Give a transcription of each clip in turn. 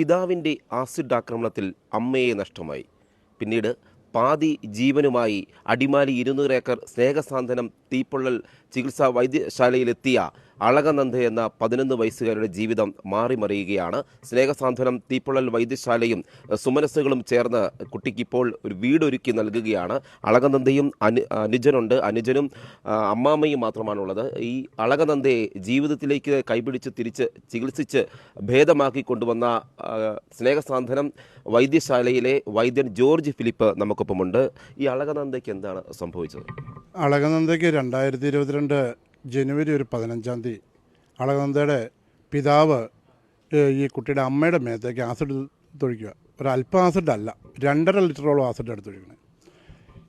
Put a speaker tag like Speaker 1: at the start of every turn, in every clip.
Speaker 1: പിതാവിന്റെ ആസിഡ് ആക്രമണത്തിൽ അമ്മയെ നഷ്ടമായി. പിന്നീട് പാതി ജീവനുമായി അടിമാലി ഇരുന്നൂറ് ഏക്കർ സ്നേഹസാന്ത്വനം തീപ്പൊള്ളൽ ചികിത്സാ വൈദ്യശാലയിലെത്തിയ അളകനന്ദ എന്ന പതിനൊന്ന് വയസ്സുകാരുടെ ജീവിതം മാറിമറിയുകയാണ്. സ്നേഹസാന്ത്വനം തീപ്പൊള്ളൽ വൈദ്യശാലയും സുമനസ്സുകളും ചേർന്ന് കുട്ടിക്ക് ഇപ്പോൾ ഒരു വീടൊരുക്കി നൽകുകയാണ്. അളകനന്ദയും അനു അനുജനുണ്ട്. അനുജനും അമ്മാമ്മയും മാത്രമാണുള്ളത്. ഈ അളകനന്ദയെ ജീവിതത്തിലേക്ക് കൈപിടിച്ച് തിരിച്ച് ചികിത്സിച്ച് ഭേദമാക്കി കൊണ്ടുവന്ന സ്നേഹസാന്ത്വനം വൈദ്യശാലയിലെ വൈദ്യൻ ജോർജ് ഫിലിപ്പ് നമുക്കൊപ്പമുണ്ട്. ഈ അളകനന്ദയ്ക്ക് എന്താണ് സംഭവിച്ചത്?
Speaker 2: അളകനന്ദയ്ക്ക് രണ്ടായിരത്തി ഇരുപത്തിരണ്ട് ജനുവരി ഒരു പതിനഞ്ചാം തീയതി അളകനന്ദയുടെ പിതാവ് ഈ കുട്ടിയുടെ അമ്മയുടെ മേത്തേക്ക് ആസിഡ് തൊഴിക്കുക. ഒരല്പം ആസിഡ് അല്ല രണ്ടര ലിറ്ററോളം ആസിഡ് എടുത്തൊഴിക്കണേ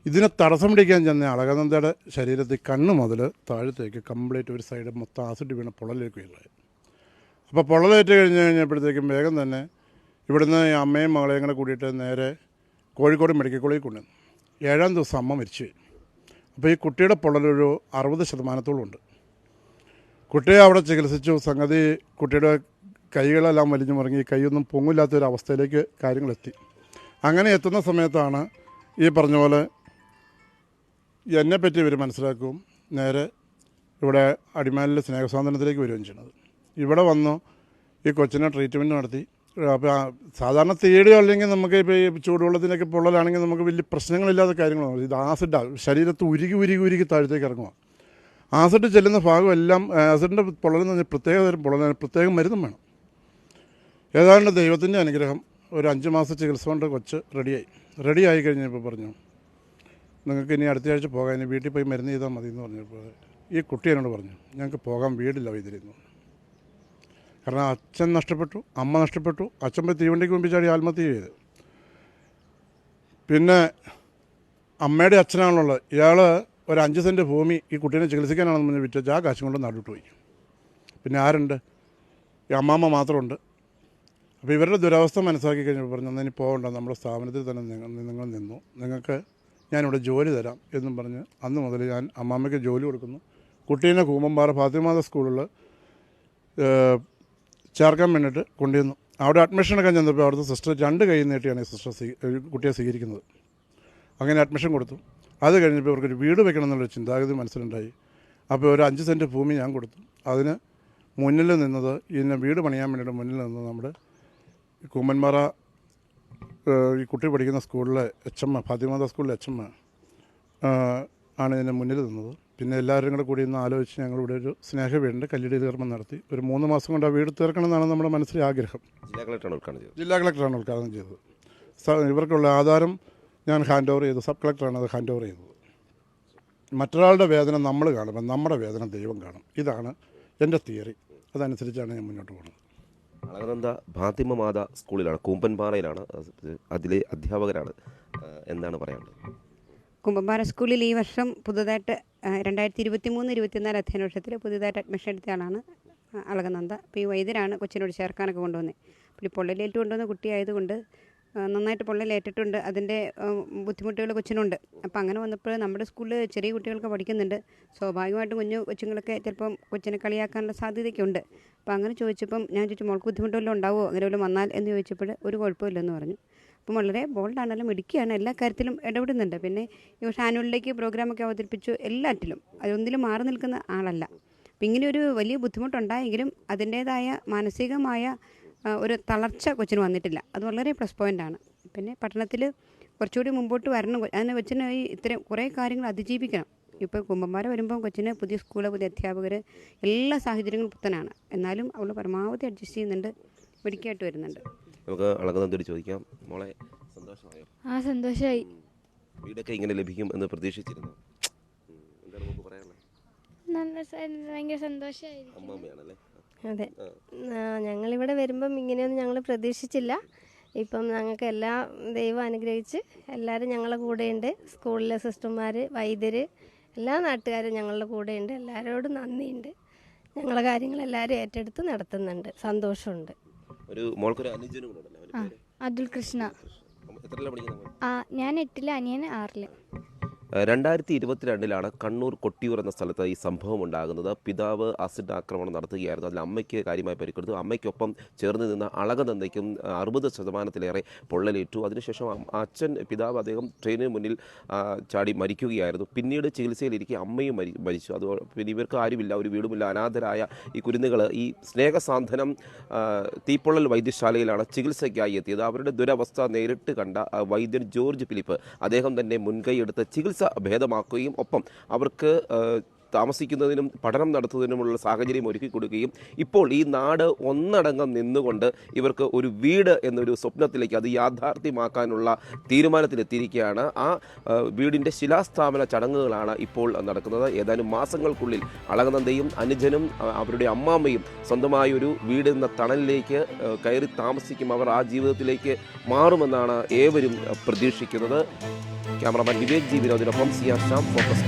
Speaker 2: ഇതിനെ തടസ്സം പിടിക്കാൻ ചെന്ന അളകനന്ദയുടെ ശരീരത്തിൽ കണ്ണ് മുതൽ താഴത്തേക്ക് കംപ്ലീറ്റ് ഒരു സൈഡ് മൊത്തം ആസിഡ് വീണ് പൊള്ളലേക്ക് വീണത് അപ്പോൾ പൊള്ളലേറ്റ് കഴിഞ്ഞ് കഴിഞ്ഞപ്പോഴത്തേക്കും വേഗം തന്നെ ഇവിടുന്ന് അമ്മയും മകളെയും കൂടെ കൂടിയിട്ട് നേരെ കോഴിക്കോട് മെഡിക്കൽ കോളേജിൽ കൊണ്ടുവന്നു. ഏഴാം ദിവസം അമ്മ മരിച്ചു. അപ്പോൾ ഈ കുട്ടിയുടെ പൊള്ളലൊരു അറുപത് ശതമാനത്തോളം ഉണ്ട് കുട്ടിയെ അവിടെ ചികിത്സിച്ചു സംഗതി കുട്ടിയുടെ കൈകളെല്ലാം വലിഞ്ഞു മുറങ്ങി കൈയൊന്നും പൊങ്ങില്ലാത്തൊരവസ്ഥയിലേക്ക് കാര്യങ്ങളെത്തി. അങ്ങനെ എത്തുന്ന സമയത്താണ് ഈ പറഞ്ഞ പോലെ എന്നെപ്പറ്റി ഇവർ മനസ്സിലാക്കും നേരെ ഇവിടെ അടിമാലിലെ സ്നേഹസ്വാതന്ത്ര്യത്തിലേക്ക് വരികയും ചെയ്യുന്നത് ഇവിടെ വന്നു ഈ കൊച്ചിനെ ട്രീറ്റ്മെന്റ് നടത്തി. അപ്പോൾ സാധാരണ തേടിയോ അല്ലെങ്കിൽ നമുക്ക് ഇപ്പോൾ ഈ ചൂടുവെള്ളത്തിനൊക്കെ പൊള്ളലാണെങ്കിൽ നമുക്ക് വലിയ പ്രശ്നങ്ങളില്ലാത്ത കാര്യങ്ങളാണ്. ഇത് ആസിഡാണ് ശരീരത്ത് ഉരുകി ഉരുകി ഉരുകി താഴത്തേക്ക് ഇറങ്ങുക. ആസിഡ് ചെല്ലുന്ന ഭാഗം എല്ലാം ആസിഡിന്റെ പൊള്ളലെന്ന് പറഞ്ഞാൽ പ്രത്യേക തരം പൊള്ളലാണ്. പ്രത്യേകം മരുന്നും വേണം. ഏതാണ്ട് ദൈവത്തിന്റെ അനുഗ്രഹം ഒരു അഞ്ച് മാസം ചികിത്സ കൊണ്ട് കൊച്ച് റെഡിയായി. റെഡി റെഡിയായി കഴിഞ്ഞപ്പോൾ പറഞ്ഞു നിങ്ങൾക്ക് ഇനി അടുത്ത ആഴ്ച പോകാൻ വീട്ടിൽ പോയി മരുന്ന് ചെയ്താൽ മതി എന്ന് പറഞ്ഞപ്പോൾ ഈ കുട്ടി എന്നോട് പറഞ്ഞു ഞങ്ങൾക്ക് പോകാൻ വീടില്ല വൈദ്യുതി കാരണം അച്ഛൻ നഷ്ടപ്പെട്ടു അമ്മ നഷ്ടപ്പെട്ടു അച്ഛൻ പോയി തീവണ്ടിക്ക് മുമ്പിൽ ചാടി ആത്മഹത്യ ചെയ്ത്. പിന്നെ അമ്മയുടെ അച്ഛനാണുള്ളത്. ഇയാൾ ഒരു അഞ്ച് സെന്റ് ഭൂമി ഈ കുട്ടീനെ ചികിത്സിക്കാനാണെന്ന് പറഞ്ഞ് വിറ്റച്ച് ആ കാശും കൊണ്ട് നടുവിട്ട് പോയി. പിന്നെ ആരുണ്ട്? ഈ അമ്മാമ്മ മാത്രമുണ്ട്. അപ്പോൾ ഇവരുടെ ദുരവസ്ഥ മനസ്സിലാക്കി കഴിഞ്ഞപ്പോൾ പറഞ്ഞു എന്നാൽ ഇനി പോകണ്ട നമ്മുടെ സ്ഥാപനത്തിൽ തന്നെ നിങ്ങൾ നിങ്ങൾ നിന്നു. നിങ്ങൾക്ക് ഞാനിവിടെ ജോലി തരാം എന്നും പറഞ്ഞ് അന്ന് മുതൽ ഞാൻ അമ്മാമ്മയ്ക്ക് ജോലി കൊടുക്കുന്നു. കുട്ടീനെ കൂമ്പമ്പാറ ഫാത്തിമാത സ്കൂളിൽ ചേർക്കാൻ വേണ്ടിയിട്ട് കൊണ്ടുവന്നു. അവിടെ അഡ്മിഷൻ എടുക്കാൻ ചെന്നപ്പോൾ അവിടുത്തെ സിസ്റ്റർ രണ്ട് കൈ നീട്ടിയാണ് ഈ സിസ്റ്റർ കുട്ടിയെ സ്വീകരിക്കുന്നത്. അങ്ങനെ അഡ്മിഷൻ കൊടുത്തു. അത് കഴിഞ്ഞപ്പോൾ ഇവർക്കൊരു വീട് വെക്കണം എന്നുള്ളൊരു ചിന്താഗതി മനസ്സിലുണ്ടായി. അപ്പോൾ ഒരു അഞ്ച് സെന്റ് ഭൂമി ഞാൻ കൊടുത്തു. അതിന് മുന്നിൽ നിന്നത് ഇതിനെ വീട് പണിയാൻ വേണ്ടിയിട്ട് മുന്നിൽ നിന്നത് നമ്മുടെ കൂമ്പന്മാറ ഈ കുട്ടി പഠിക്കുന്ന സ്കൂളിലെ എച്ച് എം ഫാത്തിമാത സ്കൂളിലെ എച്ച് എം ആണ് ഇതിന്റെ മുന്നിൽ നിന്നത്. പിന്നെ എല്ലാവരും കൂടെ കൂടി ഇന്ന് ആലോചിച്ച് ഞങ്ങളിവിടെ ഒരു സ്നേഹ വീടിന്റെ കല്ലിടി തീർമ്മം നടത്തി. ഒരു മൂന്ന് മാസം കൊണ്ട് ആ വീട് തീർക്കണം എന്നാണ് നമ്മുടെ മനസ്സിലെ ആഗ്രഹം.
Speaker 1: ജില്ലാ കളക്ടറാണ് ഉദ്ഘാടനം ചെയ്തത്.
Speaker 2: ജില്ലാ കളക്ടറാണ് ഉദ്ഘാടനം ചെയ്തത്. സ- ഇവർക്കുള്ള ആധാരം ഞാൻ ഹാൻഡ് ഓവർ ചെയ്തു സബ് കളക്ടറാണ് അത് ഹാൻഡ് ഓവർ ചെയ്തത്. മറ്റൊരാളുടെ വേദന നമ്മൾ കാണുമ്പോൾ നമ്മുടെ വേദന ദൈവം കാണും. ഇതാണ് എന്റെ തിയറി. അതനുസരിച്ചാണ് ഞാൻ മുന്നോട്ട് പോകുന്നത്.
Speaker 1: അളകനന്ദ ഫാത്തിമ മാത സ്കൂളിലാണ് കൂമ്പൻപാറയിലാണ്. അതിലെ അധ്യാപകരാണ് എന്നാണ് എന്താണ് പറയാനുള്ളത്.
Speaker 3: കുമ്പമ്പാറ സ്കൂളിൽ ഈ വർഷം പുതുതായിട്ട് രണ്ടായിരത്തി ഇരുപത്തി മൂന്ന് ഇരുപത്തിനാല് അധ്യയന വർഷത്തിൽ പുതുതായിട്ട് അഡ്മിഷൻ എടുത്ത ആളാണ് അളകനന്ദ. അപ്പോൾ ഈ വൈദ്യരാണ് കൊച്ചിനോട് ചേർക്കാനൊക്കെ കൊണ്ടുവന്നത് അപ്പോൾ ഈ പൊള്ളലേറ്റ് കൊണ്ടുവന്ന കുട്ടിയായതുകൊണ്ട് നന്നായിട്ട് പൊള്ളലേറ്റിട്ടുണ്ട്. അതിന്റെ ബുദ്ധിമുട്ടുകൾ കൊച്ചിനുണ്ട്. അപ്പോൾ അങ്ങനെ വന്നപ്പോൾ നമ്മുടെ സ്കൂളിൽ ചെറിയ കുട്ടികൾക്ക് പഠിക്കുന്നുണ്ട്. സ്വാഭാവികമായിട്ടും കുഞ്ഞു കൊച്ചുങ്ങളൊക്കെ ചിലപ്പം കൊച്ചിനെ കളിയാക്കാനുള്ള സാധ്യതയൊക്കെയുണ്ട്. അപ്പോൾ അങ്ങനെ ചോദിച്ചപ്പം ഞാൻ ചോദിച്ചു മോൾക്ക് ബുദ്ധിമുട്ടുകളിലുണ്ടാവുമോ അങ്ങനെ വല്ലതും വന്നാൽ? എന്ന് ചോദിച്ചപ്പോൾ ഒരു കുഴപ്പമില്ലെന്ന് പറഞ്ഞു. അപ്പം വളരെ ബോൾഡാണെങ്കിലും മിടുക്കിയാണ് എല്ലാ കാര്യത്തിലും ഇടപെടുന്നുണ്ട്. പിന്നെ ഈ വർഷം ആനുവലിലേക്ക് പ്രോഗ്രാമൊക്കെ അവതരിപ്പിച്ചു എല്ലാറ്റിലും. അതൊന്നിലും മാറി നിൽക്കുന്ന ആളല്ല. അപ്പം ഇങ്ങനെ ഒരു വലിയ ബുദ്ധിമുട്ടുണ്ടായെങ്കിലും അതിന്റേതായ മാനസികമായ ഒരു തളർച്ച കൊച്ചിന് വന്നിട്ടില്ല. അത് വളരെ പ്ലസ് പോയിന്റാണ് പിന്നെ പട്ടണത്തിൽ കുറച്ചുകൂടി മുമ്പോട്ട് വരണം. അതിനെ കൊച്ചിന് ഈ ഇത്രയും കുറേ കാര്യങ്ങൾ അതിജീവിക്കണം. ഇപ്പോൾ കുമ്പന്മാരെ വരുമ്പോൾ കൊച്ചിന് പുതിയ സ്കൂൾ പുതിയ അധ്യാപകർ എല്ലാ സാഹചര്യങ്ങളും പുത്തനാണ്. എന്നാലും അവൾ പരമാവധി അഡ്ജസ്റ്റ് ചെയ്യുന്നുണ്ട് മിടുക്കിയായിട്ട് വരുന്നുണ്ട്.
Speaker 1: നമുക്ക് അളകനന്ദോട് ചോദിക്കാം. മോളെ സന്തോഷമായോ?
Speaker 4: ആ സന്തോഷമായി
Speaker 1: വീടൊക്കെ ഇങ്ങനെ ലഭിക്കും എന്ന് പ്രതീക്ഷിച്ചിരുന്നു. എന്താണ് മുമ്പ് പറയാനുള്ളത്
Speaker 4: നല്ല സ- ഭയങ്കര സന്തോഷമായിരിക്കും
Speaker 1: അമ്മാമ്മയാണല്ലേ?
Speaker 5: അതെ. ആ, ഞങ്ങളിവിടെ വരുമ്പം ഇങ്ങനെയൊന്നും ഞങ്ങൾ പ്രതീക്ഷിച്ചില്ല. ഇപ്പം ഞങ്ങൾക്ക് എല്ലാ ദൈവം അനുഗ്രഹിച്ച് എല്ലാവരും ഞങ്ങളുടെ കൂടെയുണ്ട്. സ്കൂളിലെ സിസ്റ്റർമാർ വൈദ്യര് എല്ലാ നാട്ടുകാരും ഞങ്ങളുടെ കൂടെയുണ്ട്. എല്ലാവരോടും നന്ദിയുണ്ട്. ഞങ്ങളുടെ കാര്യങ്ങൾ എല്ലാവരും ഏറ്റെടുത്ത് നടത്തുന്നുണ്ട്. സന്തോഷമുണ്ട്.
Speaker 1: ഒരു മോൾക്കൊരു അനുജനും കൂടെ ഉണ്ടല്ലോ അവന്റെ പേര്
Speaker 4: അതുൽ കൃഷ്ണ
Speaker 1: എത്രയല്ല പഠിക്കുന്നത്? മോൻ?
Speaker 4: ആ ഞാൻ എട്ടിൽ അനിയൻ ആറിൽ.
Speaker 1: രണ്ടായിരത്തി ഇരുപത്തിരണ്ടിലാണ് കണ്ണൂർ കൊട്ടിയൂർ എന്ന സ്ഥലത്ത് ഈ സംഭവം ഉണ്ടാകുന്നത് പിതാവ് ആസിഡ് ആക്രമണം നടത്തുകയായിരുന്നു. അതിൽ അമ്മയ്ക്ക് കാര്യമായി പരിക്കെടുത്തു. അമ്മയ്ക്കൊപ്പം ചേർന്ന് നിന്ന അളകനന്ദയ്ക്കും അറുപത് ശതമാനത്തിലേറെ പൊള്ളലേറ്റു. അതിനുശേഷം അച്ഛൻ പിതാവ് അദ്ദേഹം ട്രെയിനിന് മുന്നിൽ ചാടി മരിക്കുകയായിരുന്നു. പിന്നീട് ചികിത്സയിലിരിക്കെ അമ്മയും മരി മരിച്ചു. അത് പിന്നെ ഇവർക്ക് ആരുമില്ല ഒരു വീടുമില്ല. അനാഥരായ ഈ കുരുന്നുകൾ ഈ സ്നേഹസാന്ത്വനം തീപ്പൊള്ളൽ വൈദ്യശാലയിലാണ് ചികിത്സയ്ക്കായി എത്തിയത്. അവരുടെ ദുരവസ്ഥ നേരിട്ട് കണ്ട വൈദ്യൻ ജോർജ് ഫിലിപ്പ് അദ്ദേഹം തന്നെ മുൻകൈയെടുത്ത് ചികിത്സ ഭേദമാക്കുകയും ഒപ്പം അവർക്ക് താമസിക്കുന്നതിനും പഠനം നടത്തുന്നതിനുമുള്ള സാഹചര്യം ഒരുക്കി കൊടുക്കുകയും ഇപ്പോൾ ഈ നാട് ഒന്നടങ്കം നിന്നുകൊണ്ട് ഇവർക്ക് ഒരു വീട് എന്നൊരു സ്വപ്നത്തിലേക്ക് അത് യാഥാർത്ഥ്യമാക്കാനുള്ള തീരുമാനത്തിലെത്തിയിരിക്കുകയാണ്. ആ വീടിന്റെ ശിലാസ്ഥാപന ചടങ്ങുകളാണ് ഇപ്പോൾ നടക്കുന്നത്. ഏതാനും മാസങ്ങൾക്കുള്ളിൽ അളകനന്ദയും അനുജനും അവരുടെ അമ്മാമ്മയും സ്വന്തമായൊരു വീട് എന്ന തണലിലേക്ക് കയറി താമസിക്കും. അവർ ആ ജീവിതത്തിലേക്ക് മാറുമെന്നാണ് ഏവരും പ്രതീക്ഷിക്കുന്നത്. Cameraman Vivek G Vinod from chair Shyam focus